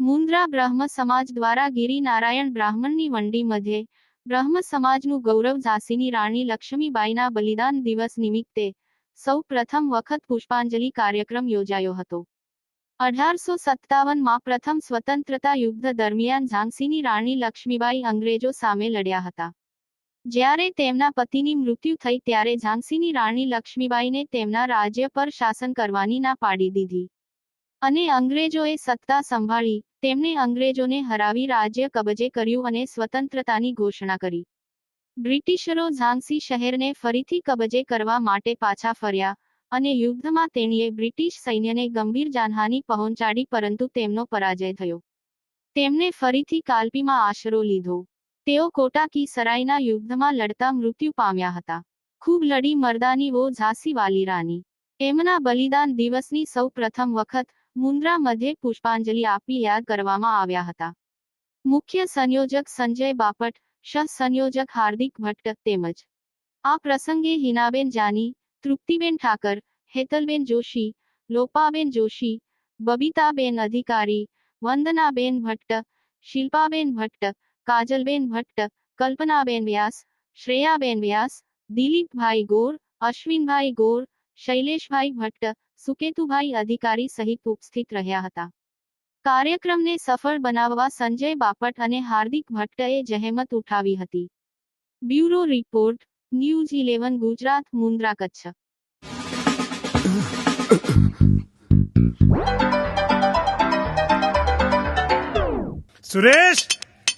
મુન્દ્રા બ્રહ્મ સમાજ દ્વારા ગિરિનારાયણ બ્રાહ્મણની વંડી મધ્યે બ્રહ્મ સમાજનું ગૌરવ ઝાંસીની રાણી લક્ષ્મીબાઈના બલિદાન દિવસ નિમિત્તે સૌ પ્રથમ વખત પુષ્પાંજલિ કાર્યક્રમ યોજાયો હતો. અઢારસો સત્તાવનમાં પ્રથમ સ્વતંત્રતા યુદ્ધ દરમિયાન ઝાંસીની રાણી લક્ષ્મીબાઈ અંગ્રેજો સામે લડ્યા હતા. જ્યારે તેમના પતિની મૃત્યુ થઈ ત્યારે ઝાંસીની રાણી લક્ષ્મીબાઈને તેમના રાજ્ય પર શાસન કરવાની ના પાડી દીધી. અને અંગ્રેજોએ સત્તા સંભાળી, તેમણે અંગ્રેજોને હરાવી રાજ્ય કબજે કર્યું અને સ્વતંત્રતાની ઘોષણા કરી. બ્રિટિશરો ઝાંસી શહેરને ફરીથી કબજે કરવા માટે પાછા ફર્યા અને યુદ્ધમાં તેણીએ બ્રિટિશ સૈન્યને ગંભીર જાનહાનિ પહોંચાડી પરંતુ તેમનો પરાજય થયો. તેમને ફરીથી કાલ્પીમાં આશરો લીધો. તેઓ કોટાકી સરાયના યુદ્ધમાં લડતા મૃત્યુ પામ્યા હતા. ખૂબ લડી મર્દાની વો ઝાંસી વાલી રાની. એમના બલિદાન દિવસની સૌ પ્રથમ વખત મુન્દ્રા મધ્યે પુષ્પાંજલિ આપી યાદ કરવામાં આવ્યા હતા. મુખ્ય સંયોજક સંજય બાપટ સહ સંયોજક હાર્દિક ભટ્ટ તેમજ આ પ્રસંગે હિનાબેન જાની, તૃપ્તિબેન ઠાકર, હેતલબેન જોશી, લોપાબેન જોશી, બબીતાબેન અધિકારી, વંદનાબેન ભટ્ટ, શિલ્પાબેન ભટ્ટ કાજલબેન ભટ્ટ કલ્પનાબેન વ્યાસ શ્રેયાબેન વ્યાસ દિલીપભાઈ ગોર અશ્વિનભાઈ ગોર શૈલેષભાઈ ભટ્ટ સુકેતુભાઈ અધિકારી સહિત ઉપસ્થિત રહ્યા હતા. કાર્યક્રમને સફળ બનાવવા સંજય બાપટ અને હાર્દિક ભટ્ટએ જહેમત ઉઠાવી હતી. Bureau report, news eleven, Gujarat, Mundra Kutch. Suresh!